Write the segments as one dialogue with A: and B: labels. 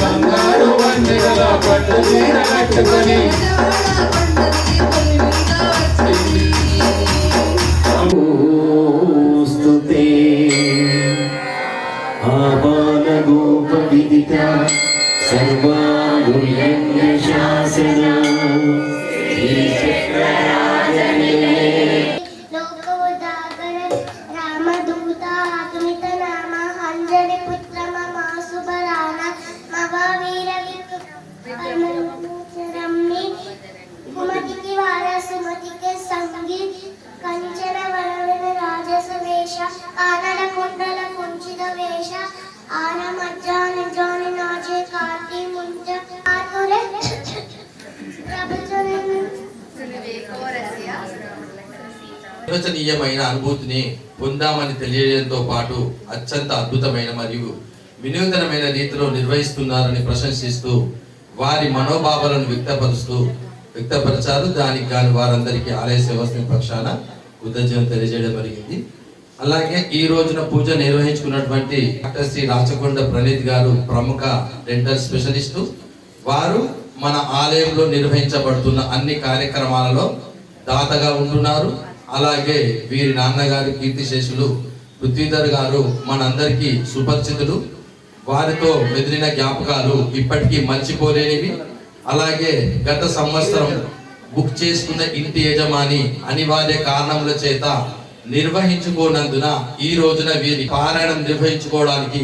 A: బంగారు వందెగల పట్టు చీర కట్టుకొని
B: పెద్దవాడ పండగకి
C: శాసన
D: నిర్వచనీయమైన అనుభూతిని పొందామని తెలియడంతో పాటు అత్యంత అద్భుతమైన మరియు వినూతనమైన రీతిలో నిర్వహిస్తున్నారని ప్రశంసిస్తూ వారి మనోభావాలను వ్యక్తపరుస్తూ వ్యక్తపరిచారు. దానికి గాను వారందరికీ ఆలయ సేవస్థ పక్షాన కృతజ్ఞతలు తెలియజేయడం జరిగింది. అలాగే ఈ రోజున పూజ నిర్వహించుకున్నటువంటి డాక్టర్ శ్రీ రాచకొండ ప్రణీత్ గారు ప్రముఖ డెంటల్ స్పెషలిస్టు. వారు మన ఆలయంలో నిర్వహించబడుతున్న అన్ని కార్యక్రమాలలో దాతగా ఉంటున్నారు. అలాగే వీరి నాన్నగారు కీర్తిశేషులు పృథ్వీధర్ గారు మనందరికీ సుపరిచితులు. వారితో మెదిలిన జ్ఞాపకాలు ఇప్పటికీ మర్చిపోలేనివి. అలాగే గత సంవత్సరం బుక్ చేసుకున్న ఇంటి యజమాని అనివార్య కారణముల చేత నిర్వహించుకోనందున ఈ రోజున వీరి పారాయణం నిర్వహించుకోవడానికి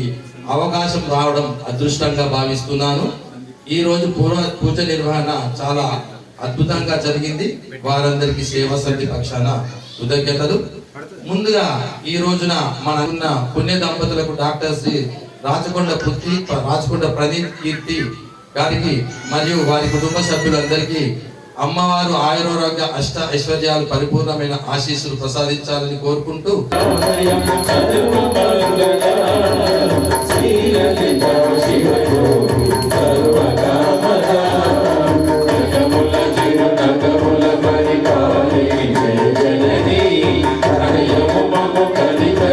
D: అవకాశం రావడం అదృష్టంగా భావిస్తున్నాను. ఈ రోజు పూర్వ పూజ నిర్వహణ చాలా అద్భుతంగా జరిగింది. వారందరికీ సేవ సమితి పక్షాన కృతజ్ఞతలు ముందుగా ఈ రోజున మన ఉన్న పుణ్య దంపతులకు డాక్టర్ శ్రీ రాచకొండ పృథ్వీ రాచకొండ ప్రదీప్ కీర్తి గారికి మరియు వారి కుటుంబ సభ్యులందరికీ అమ్మవారు ఆయురోగ్య అష్ట ఐశ్వర్యాలు పరిపూర్ణమైన ఆశీస్సులు ప్రసాదించాలని కోరుకుంటూ
C: నాలుగు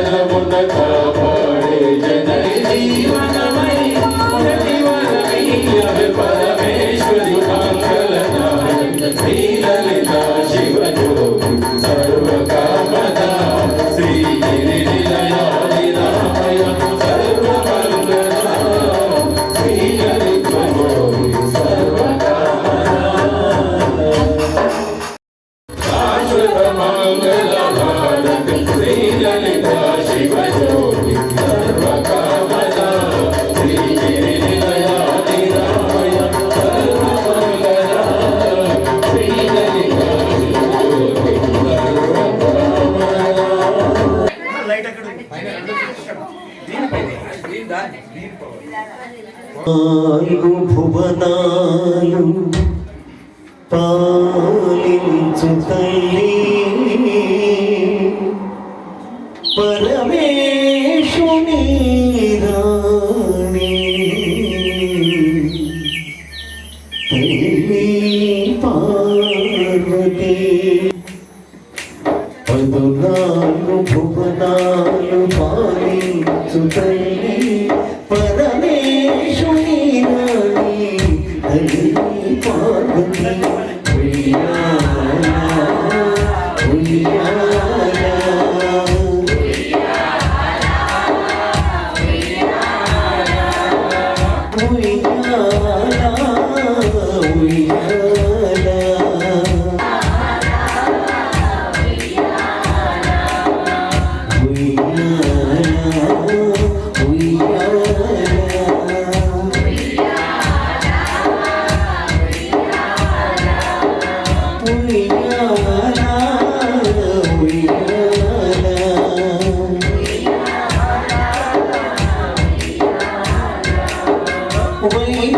C: falling to thank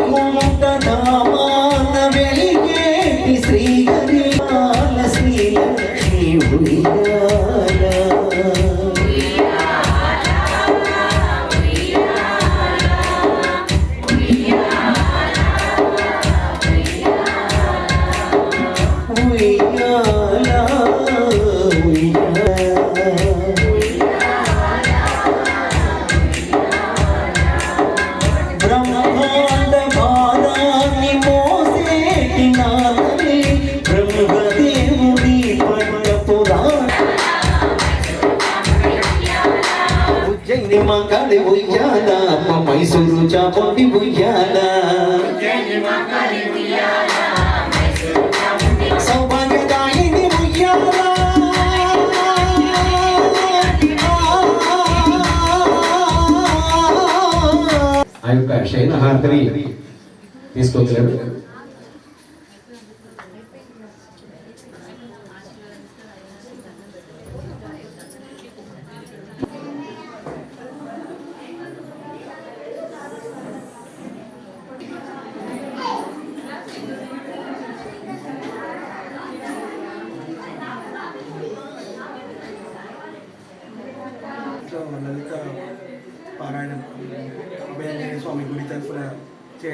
C: లోకముంత నామాన వెలిగేటి శ్రీహరి బాల శ్రీలక్ష్మి ఉయ్యాల ఉయ్యాల మంగళి ఉయ్యాల మైసూరు చాపండి ఉయ్యాల. సౌభాగ్యదాయిని ఉయ్యాల.
A: ఆ యొక్క శయనహారతిని తీసుకొచ్చారు.
E: ఇంట్లో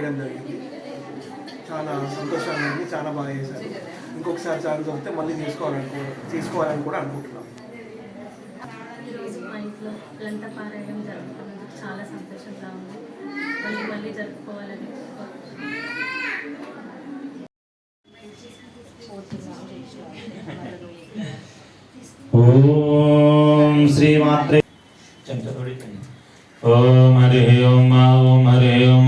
E: చేయడం జరిగింది. చాలా సంతోషంగా ఉంది చాలా బాగా చేశారు. ఇంకొకసారి ఛాన్స్ వస్తే మళ్ళీ తీసుకోవాలనుకో తీసుకోవాలని కూడా అనుకుంటున్నాం.
F: ఈరోజు మా ఇంట్లో లలిత పారాయణం జరుపుకున్నందుకు చాలా సంతోషంగా ఉంది. మళ్ళీ మళ్ళీ జరుపుకోవాలని కోరుకుంటున్నాను.
G: ఓం శ్రీమాత్రే ఓం హరి ఓం మా ఓం హరి ఓం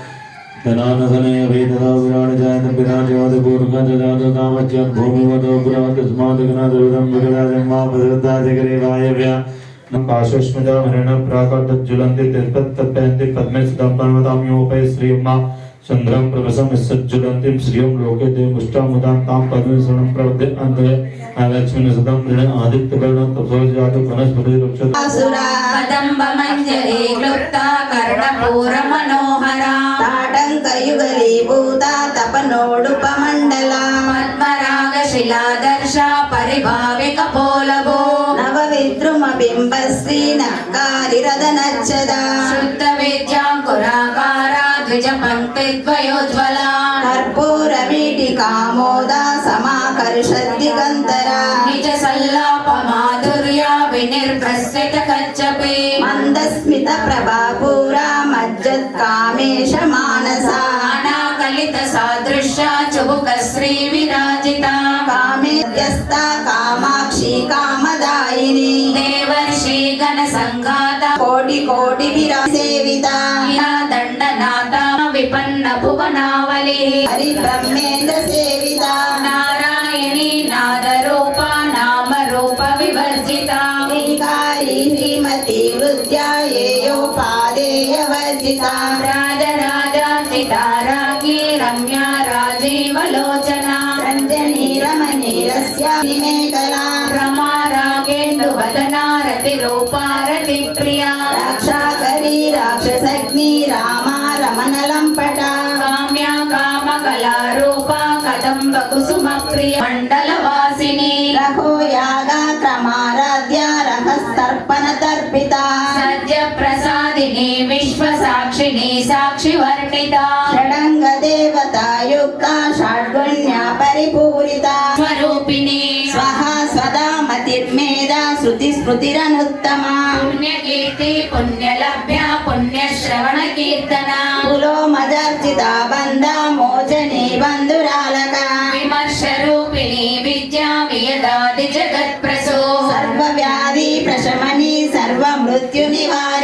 G: जनानसने वेदता विराणजायनं विराजवादपूर्वजजाततामच्यं भूमिवतो पुरातस्मादगनादरुदं विगदाजं वा प्रसृताधिकरे वायव्या नम पार्श्वस्मजामरेण प्राकटज्ज्वलन्ति तिर्पत्तपयन्ति पद्मे सुधापर्वताम्योपै श्रीमा चन्द्रं प्रभसं सज्ज्वलन्तीं श्रियं लोके ते मुष्टामुदां तां पद्मेश्वरं प्रवद्य अन्धय लक्ष्मीन सदं ऋण आदित्यकर्ण तपसोजातु वनस्पतिरुक्षत
B: असुरा कदम्बमञ्जरे क्लुप्ता कर्णपूरमनोहरा।
H: తాటంకయుగలీభూత తపనోడుపమండల
B: పద్మరాగ శిలాదర్శ పరిభావిక పోలభో.
H: నవ విద్రుమ బింబ శ్రీ నక్కారిరదనచ్చద
B: శుద్ధ విద్యాంకురాకార ద్విజ పంక్తి ద్వయోజ్వల
H: కర్పూర వీటి కామోద సమాకర్షద్దిగంతర
B: నిజ సల్లాప మాధుర్య వినిర్భ్రస్విత కచ్చపి
H: మందస్మిత ప్రభాపూర మజ్జత్ కామేశ మానస
B: అనాకలిత సాదృశ్య చుబుక శ్రీ విరాజిత
H: కామేద్యస్త కామాక్షి కామదాయిని
B: దేవర్షి గణ సంఘాత
H: కోటి కోటి విరా సేవిత
B: దండనాథ విపన్న భువనావలి
H: హరి బ్రహ్మేంద్ర సేవిత
B: నారాయణి నాదరూప
H: వర్జిత
B: రాజరాజాచితారాగి రమ్య రాజీవలోచన
H: రంజనీ రమణీరస్య నిమేకలా
B: రమా రాగేందు వదనారతి రూపారతి ప్రియా
H: రాక్షాకరి రాక్షసగ్ని రామా రమణలంపట
B: కామ్య కామ కళారూప
H: స్మృతిరనుత్తమా
B: పుణ్యకీర్తి పుణ్యలభ్య పుణ్యశ్రవణ కీర్తన.
H: పులోమదర్జిత బంధ మోచని బంధురాలక.
B: విమర్శ రూపిణి విద్యా వియదాది జగత్ ప్రసో
H: సర్వ వ్యాధి ప్రశమని సర్వ మృత్యు నివార